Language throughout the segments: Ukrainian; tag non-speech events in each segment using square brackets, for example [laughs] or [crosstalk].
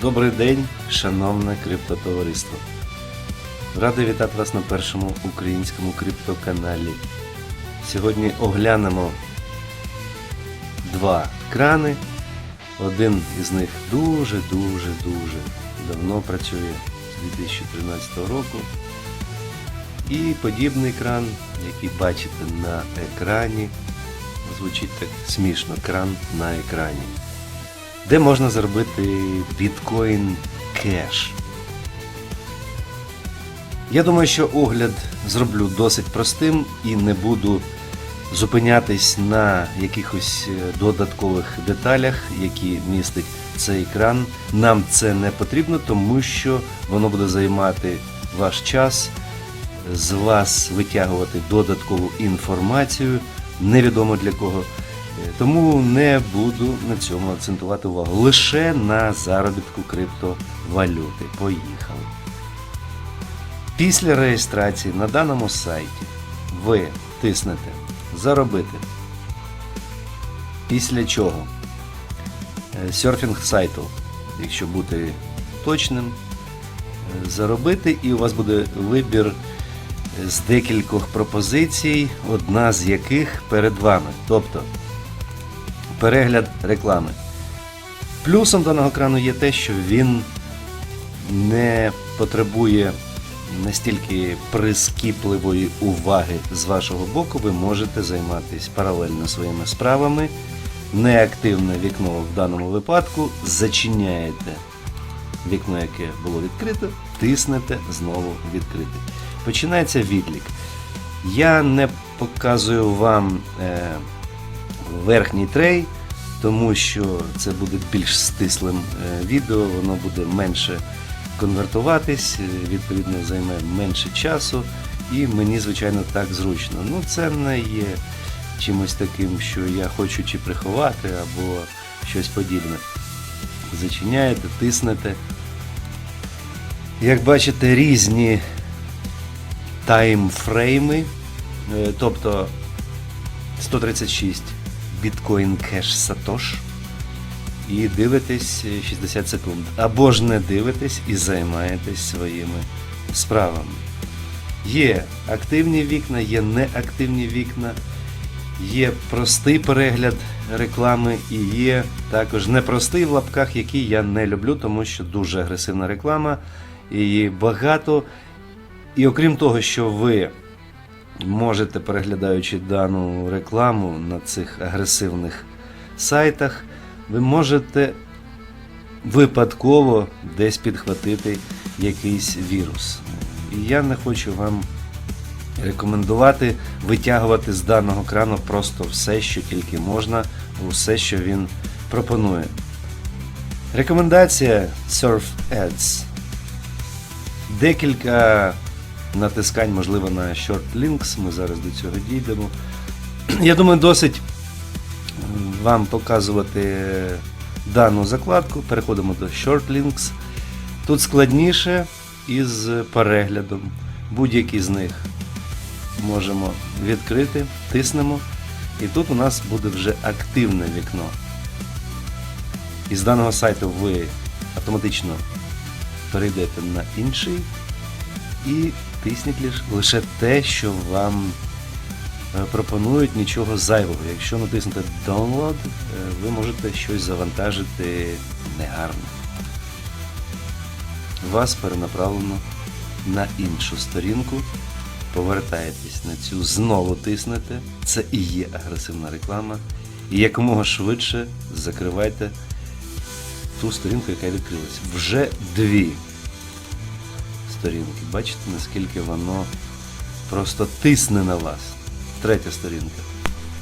Добрий день, шановне криптотовариство. Радий вітати вас на першому українському криптоканалі. Сьогодні оглянемо два крани. Один із них дуже-дуже дуже давно працює з 2013 року. І подібний кран, який бачите на екрані, звучить так смішно, кран на екрані де можна зробити біткоін кеш. Я думаю, що огляд зроблю досить простим і не буду зупинятись на якихось е, додаткових деталях, які містить цей екран. Нам це не потрібно, тому що воно буде займати ваш час, з вас витягувати додаткову інформацію, невідомо для кого. Е, Тому не буду на цьому акцентувати увагу. Лише на заробітку криптовалюти. Поїхали. Після реєстрації на даному сайті ви тиснете Заробити. Після чого е, серфінг сайту, якщо бути точним, е, заробити, і у вас буде вибір з декількох пропозицій, одна з яких перед вами. Тобто перегляд реклами. Плюсом даного крану є те, що він не потребує настільки прискіпливої уваги з вашого боку. Ви можете займатися паралельно своїми справами. Неактивне вікно в даному випадку зачиняєте вікно, яке було відкрито, тиснете знову відкрити. Починається відлік. Я не показую вам е, верхній трей, тому що це буде більш стислим е, відео, воно буде менше конвертуватись, е, відповідно займе менше часу, і мені, звичайно, так зручно. Ну, це не є чимось таким, що я хочу чи приховати, або щось подібне. Зачиняєте, тиснете. Як бачите, різні таймфрейми, е, тобто 136 біткоін кеш Сатош і дивитесь 60 секунд. Або ж не дивитесь і займаєтесь своїми справами. Є активні вікна, є неактивні вікна, є простий перегляд реклами і є також непростий в лапках, який я не люблю, тому що дуже агресивна реклама, її багато. І окрім того, що ви можете, переглядаючи дану рекламу на цих агресивних сайтах, ви можете випадково десь підхватити якийсь вірус. І я не хочу вам рекомендувати витягувати з даного крану просто все, що тільки можна, усе, що він пропонує. Рекомендація Surf Ads. Декілька натискань, можливо, на Short Links. Ми зараз до цього дійдемо. Я думаю, досить вам показувати дану закладку. Переходимо до Short Links. Тут складніше із переглядом. Будь-який з них можемо відкрити, тиснемо. І тут у нас буде вже активне вікно. Із даного сайту ви автоматично перейдете на інший і тисніть лиш- лише те, що вам е, пропонують нічого зайвого. Якщо натиснете Download, е, ви можете щось завантажити негарно. Вас перенаправлено на іншу сторінку. Повертаєтесь на цю, знову тиснете. Це і є агресивна реклама. І якомога швидше закривайте ту сторінку, яка відкрилась. Вже дві сторінки. Бачите, наскільки воно просто тисне на вас. Третя сторінка.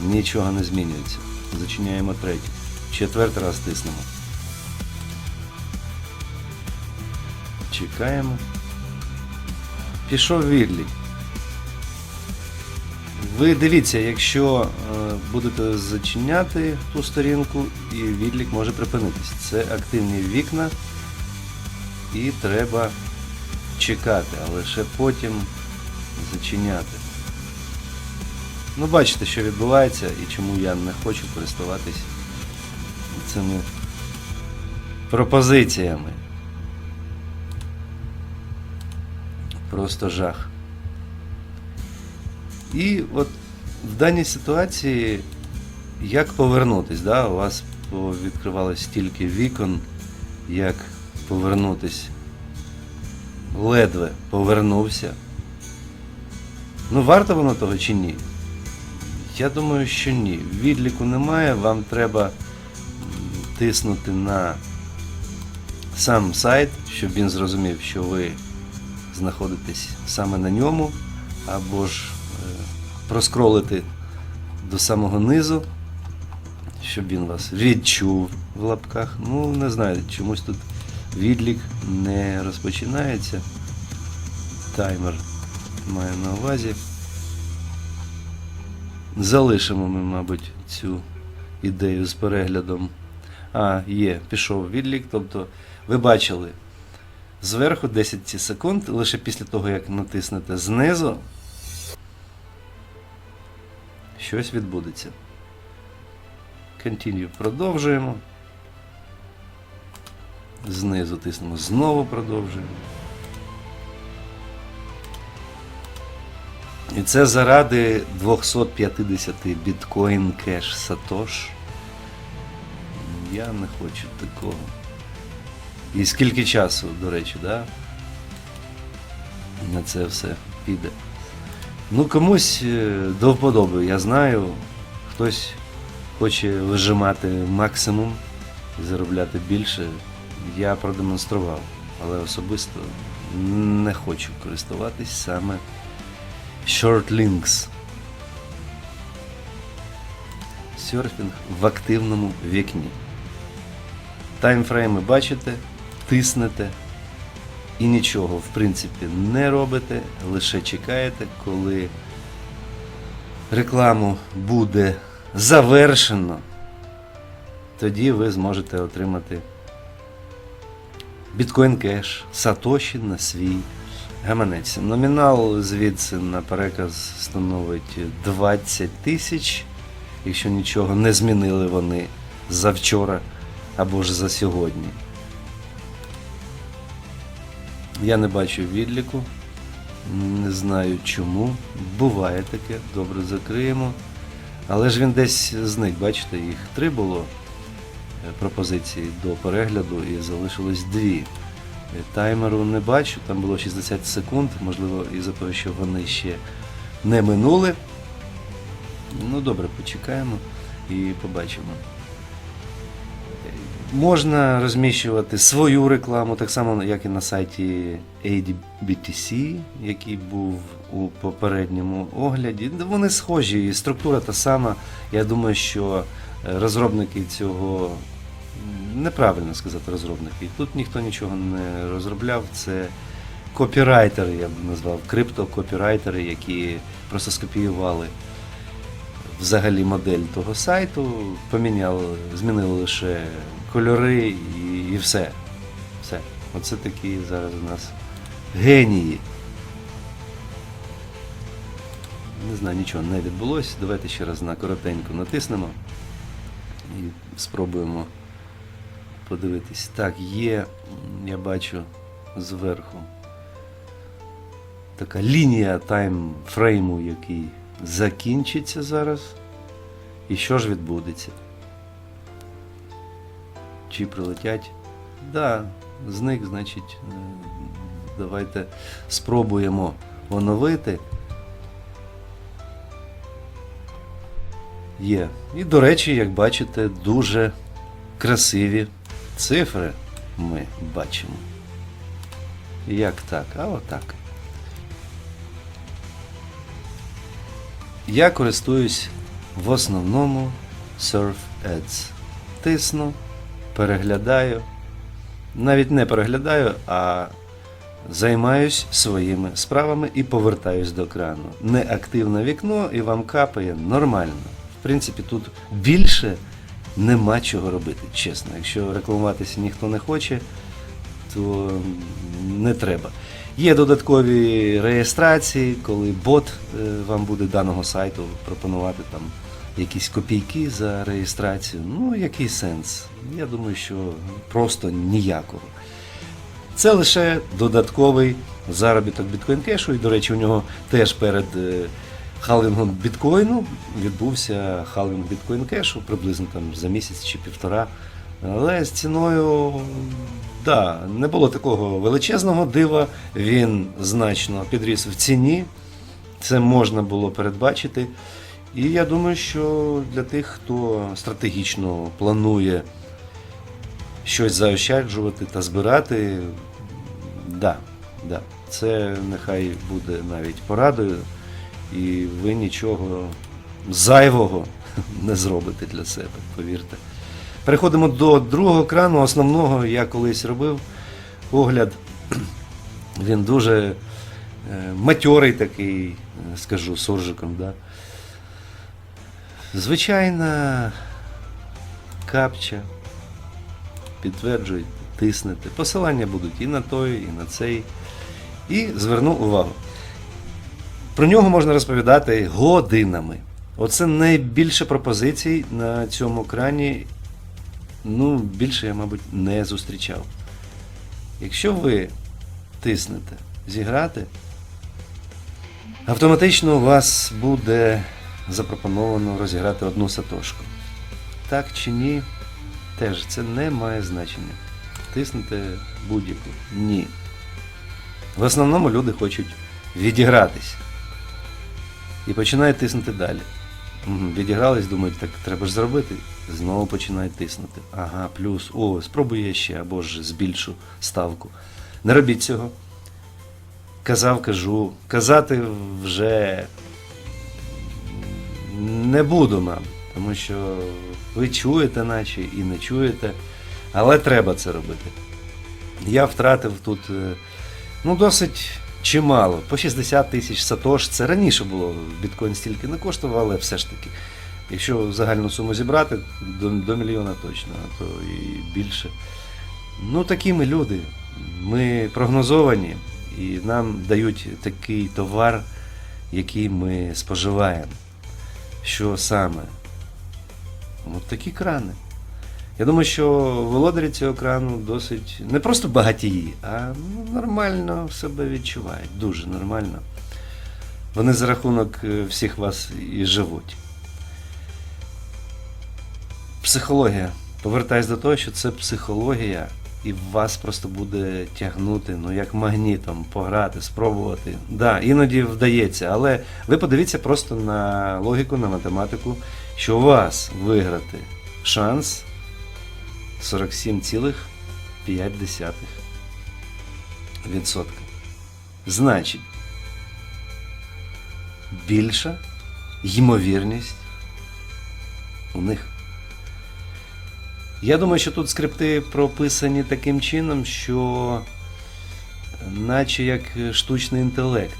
Нічого не змінюється. Зачиняємо третю. Четвертий раз тиснемо. Чекаємо. Пішов відлік. Ви дивіться, якщо е, будете зачиняти ту сторінку, і відлік може припинитись. Це активні вікна, і треба чекати, а лише потім зачиняти. Ну, бачите, що відбувається і чому я не хочу користуватись цими пропозиціями. Просто жах. І от в даній ситуації як повернутись? Да? У вас відкривалось стільки вікон, як повернутись Ледве повернувся. Ну, варто воно того чи ні? Я думаю, що ні. Відліку немає, вам треба тиснути на сам сайт, щоб він зрозумів, що ви знаходитесь саме на ньому, або ж е, проскролити до самого низу, щоб він вас відчув в лапках. Ну, не знаю, чомусь тут відлік не розпочинається. Таймер маю на увазі. Залишимо ми, мабуть, цю ідею з переглядом. А, є, пішов відлік. Тобто, ви бачили зверху 10 секунд, лише після того, як натиснете знизу, щось відбудеться. Continue продовжуємо. Знизу тиснемо, знову продовжуємо. І це заради 250 біткоін кеш Сатош. Я не хочу такого. І скільки часу, до речі, да? на це все піде. Ну, комусь е, до вподоби, я знаю. Хтось хоче вижимати максимум заробляти більше. Я продемонстрував, але особисто не хочу користуватись саме Short Links. Серфінг в активному вікні. Таймфрейми бачите, тиснете і нічого, в принципі, не робите, лише чекаєте, коли рекламу буде завершено, тоді ви зможете отримати біткоін кеш, сатоші на свій гаманець. Номінал звідси на переказ становить 20 тисяч, якщо нічого не змінили вони завчора або ж за сьогодні. Я не бачу відліку, не знаю чому. Буває таке, добре закриємо. Але ж він десь зник, бачите, їх три було пропозиції до перегляду і залишилось дві. Е, Таймеру не бачу, там було 60 секунд, можливо, із-за того, що вони ще не минули. Ну добре, почекаємо і побачимо. Можна розміщувати свою рекламу, так само, як і на сайті ADBTC, який був у попередньому огляді. Вони схожі, і структура та сама. Я думаю, що е, розробники цього неправильно сказати розробники. Тут ніхто нічого не розробляв. Це копірайтери, я б назвав, криптокопірайтери, які просто скопіювали взагалі модель того сайту, поміняли, змінили лише кольори і, і все. Все. Оце такі зараз у нас генії. Не знаю, нічого не відбулося. Давайте ще раз на коротенько натиснемо і спробуємо подивитись. Так, є, я бачу зверху така лінія таймфрейму, який закінчиться зараз. І що ж відбудеться? Чи прилетять? Да, зник, значить, е, давайте спробуємо оновити. Є. І, до речі, як бачите, дуже красиві цифри ми бачимо. Як так? А отак. Я користуюсь в основному Surf Ads. Тисну, переглядаю. Навіть не переглядаю, а займаюсь своїми справами і повертаюсь до екрану. Неактивне вікно і вам капає нормально. В принципі, тут більше нема чого робити, чесно. Якщо рекламуватися ніхто не хоче, то не треба. Є додаткові реєстрації, коли бот е, вам буде даного сайту пропонувати там якісь копійки за реєстрацію. Ну, який сенс? Я думаю, що просто ніякого. Це лише додатковий заробіток біткоін кешу. І, до речі, у нього теж перед е, халвінгом біткоїну відбувся халвінг біткоін кешу приблизно там за місяць чи півтора. Але з ціною да, не було такого величезного дива. Він значно підріс в ціні. Це можна було передбачити. І я думаю, що для тих, хто стратегічно планує щось заощаджувати та збирати, да, да, це нехай буде навіть порадою, і ви нічого зайвого не зробите для себе, повірте. Переходимо до другого крану, основного я колись робив огляд. Він дуже е, матьорий такий, е, скажу, суржиком. Да? Звичайна капча. Підтверджуйте, тиснете. Посилання будуть і на той, і на цей. І зверну увагу. Про нього можна розповідати годинами. Оце найбільше пропозицій на цьому крані. Ну, більше я, мабуть, не зустрічав. Якщо ви тиснете зіграти, автоматично у вас буде запропоновано розіграти одну сатошку. Так чи ні, теж це не має значення. Тиснете будь-яку. Ні. В основному люди хочуть відігратись. І починають тиснути далі. Відігрались, думають, так треба ж зробити. Знову починають тиснути. Ага, плюс, о, спробую я ще, або ж збільшу ставку. Не робіть цього. Казав, кажу. Казати вже не буду, мабуть, тому що ви чуєте, наче і не чуєте, але треба це робити. Я втратив тут е, ну, досить чимало. По 60 тисяч сатош. Це раніше було, біткоін стільки не коштував, але все ж таки. Якщо загальну суму зібрати, до, до мільйона точно, а то і більше. Ну, такі ми люди. Ми прогнозовані і нам дають такий товар, який ми споживаємо. Що саме? От такі крани. Я думаю, що володарі цього крану досить не просто багатії, а ну, нормально себе відчувають. Дуже нормально. Вони за рахунок е, всіх вас і живуть. Психологія. Повертаюсь до того, що це психологія, і вас просто буде тягнути, ну як магнітом, пограти, спробувати. Да, іноді вдається, але ви подивіться просто на логіку, на математику, що у вас виграти шанс 47,5%. Значить, більша ймовірність у них. Я думаю, що тут скрипти прописані таким чином, що наче як штучний інтелект.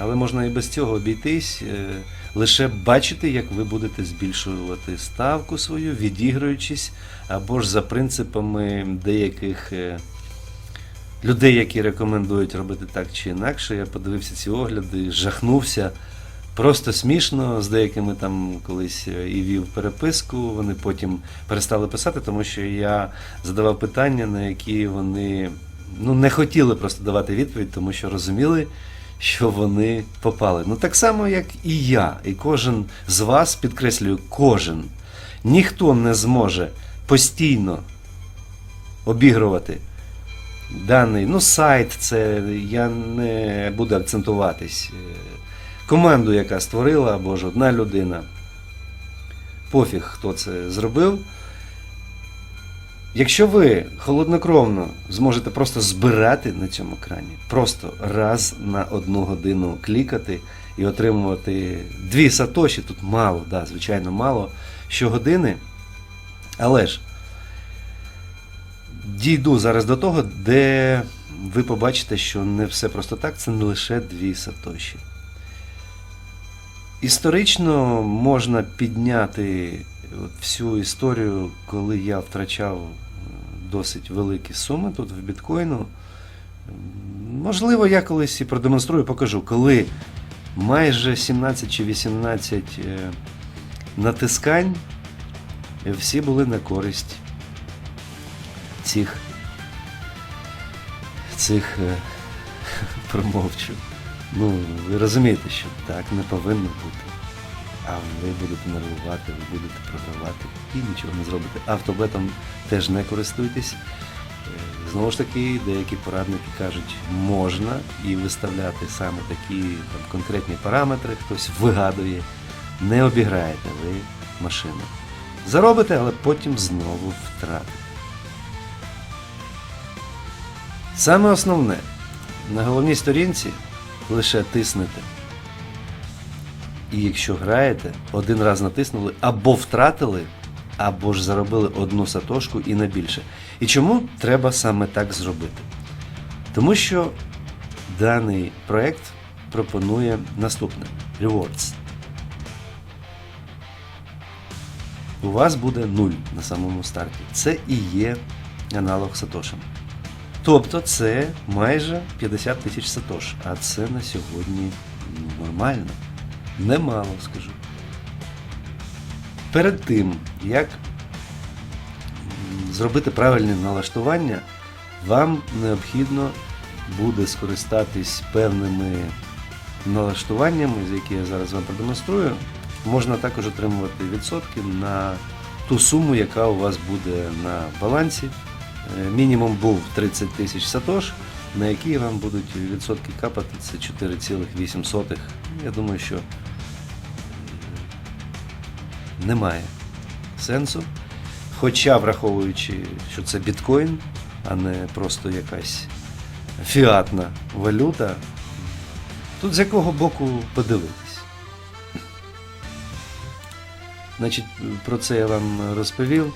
Але можна і без цього обійтись, е, лише бачити, як ви будете збільшувати ставку свою, відіграючись, або ж за принципами деяких е, людей, які рекомендують робити так чи інакше. Я подивився ці огляди, жахнувся. Просто смішно з деякими там колись е, і вів переписку. Вони потім перестали писати, тому що я задавав питання, на які вони ну, не хотіли просто давати відповідь, тому що розуміли, що вони попали. Ну так само, як і я, і кожен з вас, підкреслюю, кожен. Ніхто не зможе постійно обігрувати даний ну, сайт, це я не буду акцентуватись. Е, Команду, яка створила, або ж одна людина. Пофіг, хто це зробив. Якщо ви холоднокровно зможете просто збирати на цьому екрані, просто раз на одну годину клікати і отримувати дві сатоші, тут мало, да, звичайно, мало щогодини. Але ж дійду зараз до того, де ви побачите, що не все просто так, це не лише дві сатоші. Історично можна підняти всю історію, коли я втрачав е, досить великі суми тут в біткоїну. Можливо, я колись і продемонструю, покажу, коли майже 17 чи 18 е, натискань е, всі були на користь цих, цих [laughs] промовчу. Ну, ви розумієте, що так не повинно бути. А ви будете нервувати, ви будете програвати і нічого не зробите. Автобетом теж не користуйтесь. Е, Знову ж таки, деякі порадники кажуть, можна і виставляти саме такі там, конкретні параметри, хтось вигадує, не обіграєте ви машину. Заробите, але потім знову втратите. Саме основне, на головній сторінці лише тиснете. І якщо граєте, один раз натиснули або втратили, або ж заробили одну сатошку і не більше. І чому треба саме так зробити? Тому що даний проект пропонує наступне: Rewards. У вас буде 0 на самому старті. Це і є аналог Сатошем. Тобто це майже 50 тисяч сатош, а це на сьогодні нормально. Немало, скажу. Перед тим, як зробити правильне налаштування, вам необхідно буде скористатись певними налаштуваннями, з які я зараз вам продемонструю. Можна також отримувати відсотки на ту суму, яка у вас буде на балансі. Е, Мінімум був 30 тисяч сатош, на які вам будуть відсотки капати, це 4,8. Я думаю, що е, немає сенсу. Хоча, враховуючи, що це біткоін, а не просто якась фіатна валюта, тут з якого боку подивитись. Значить, про це я вам розповів.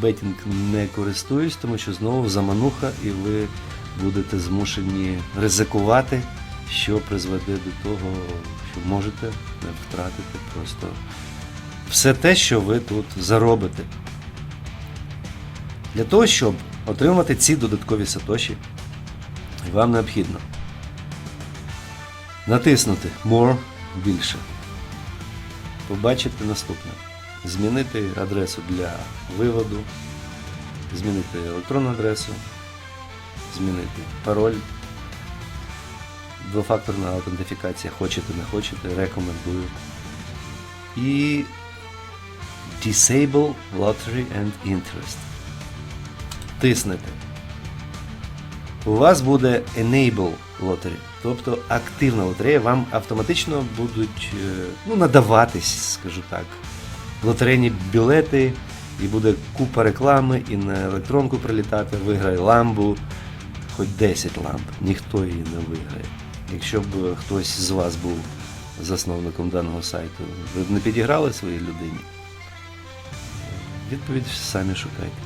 Бетінг не користуюсь, тому що знову замануха, і ви будете змушені ризикувати, що призведе до того, що можете втратити просто все те, що ви тут заробите. Для того, щоб отримати ці додаткові сатоші, вам необхідно натиснути More більше. Побачите наступне. Змінити адресу для виводу, змінити електронну адресу, змінити пароль. Двофакторна аутентифікація, хочете, не хочете, рекомендую. І Disable Lottery and Interest. Тиснете. У вас буде Enable Lottery, тобто активна лотерея, вам автоматично будуть е, ну, надаватись, скажу так, лотерейні білети, і буде купа реклами, і на електронку прилітати, виграй ламбу, хоч 10 ламп, ніхто її не виграє. Якщо б хтось з вас був засновником даного сайту, ви б не підіграли своїй людині? Відповідь самі шукайте.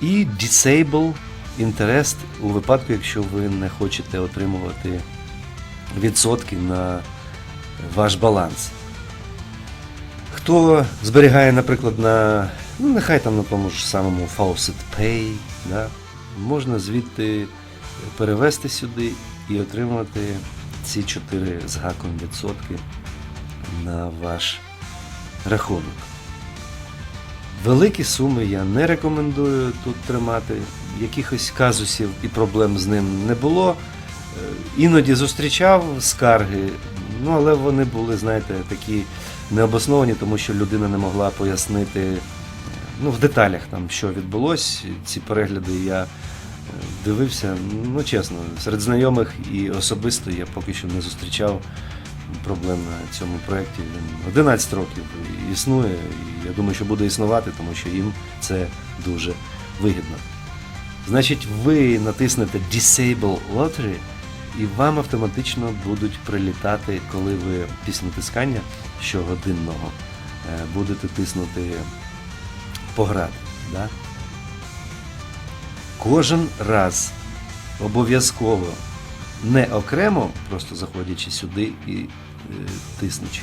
І Disable Interest у випадку, якщо ви не хочете отримувати відсотки на ваш баланс. Хто зберігає, наприклад, на, ну нехай там на тому ж самому Faucet Pay, да, можна звідти перевести сюди і отримати ці 4 з гаком відсотки на ваш рахунок. Великі суми я не рекомендую тут тримати. Якихось казусів і проблем з ним не було. Е, Іноді зустрічав скарги, ну але вони були, знаєте, такі необосновані, тому що людина не могла пояснити ну, в деталях там, що відбулось. Ці перегляди я е, дивився, ну чесно, серед знайомих і особисто я поки що не зустрічав проблем на цьому проєкті. Він 11 років існує, і я думаю, що буде існувати, тому що їм це дуже вигідно. Значить, ви натиснете Disable Lottery, і вам автоматично будуть прилітати, коли ви після натискання щогодинного е, будете тиснути пограти. Да? Кожен раз обов'язково не окремо, просто заходячи сюди і е, тиснучи.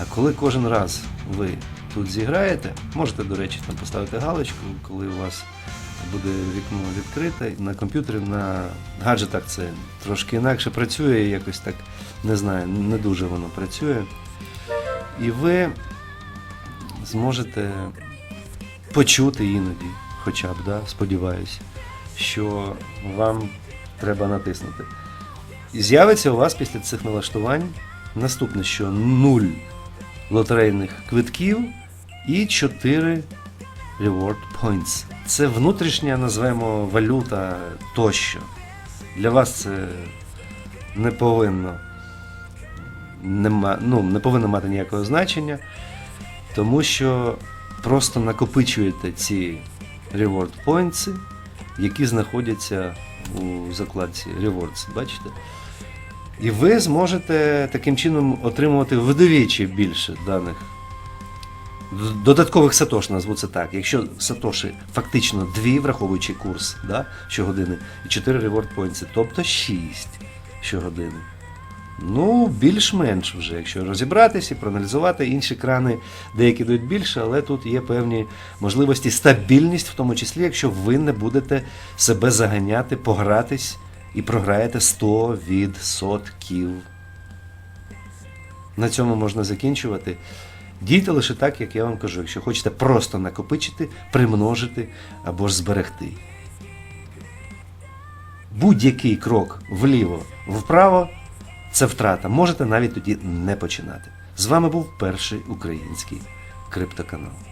А коли кожен раз ви тут зіграєте, можете, до речі, там поставити галочку, коли у вас буде вікно відкрите. На комп'ютері, на гаджетах це трошки інакше працює, якось так не знаю, не дуже воно працює. І ви зможете почути іноді, хоча б, да, сподіваюся, що вам треба натиснути. І з'явиться у вас після цих налаштувань наступне, що 0 лотерейних квитків і 4 reward points. Це внутрішня, назвемо, валюта тощо. Для вас це не повинно, нема, ну, не повинно мати ніякого значення, тому що просто накопичуєте ці reward points, які знаходяться у закладці Rewards, бачите? І ви зможете таким чином отримувати вдвічі більше даних. Додаткових сатош назву це так. Якщо сатоші фактично дві, враховуючи курс да, щогодини, і 4 reward points, тобто 6 щогодини. Ну, більш-менш вже, якщо розібратися і проаналізувати інші крани, деякі дають більше, але тут є певні можливості, стабільність, в тому числі, якщо ви не будете себе заганяти, погратись і програєте 100%. На цьому можна закінчувати. Дійте лише так, як я вам кажу, якщо хочете просто накопичити, примножити або ж зберегти. Будь-який крок вліво, вправо це втрата. Можете навіть тоді не починати. З вами був перший український криптоканал.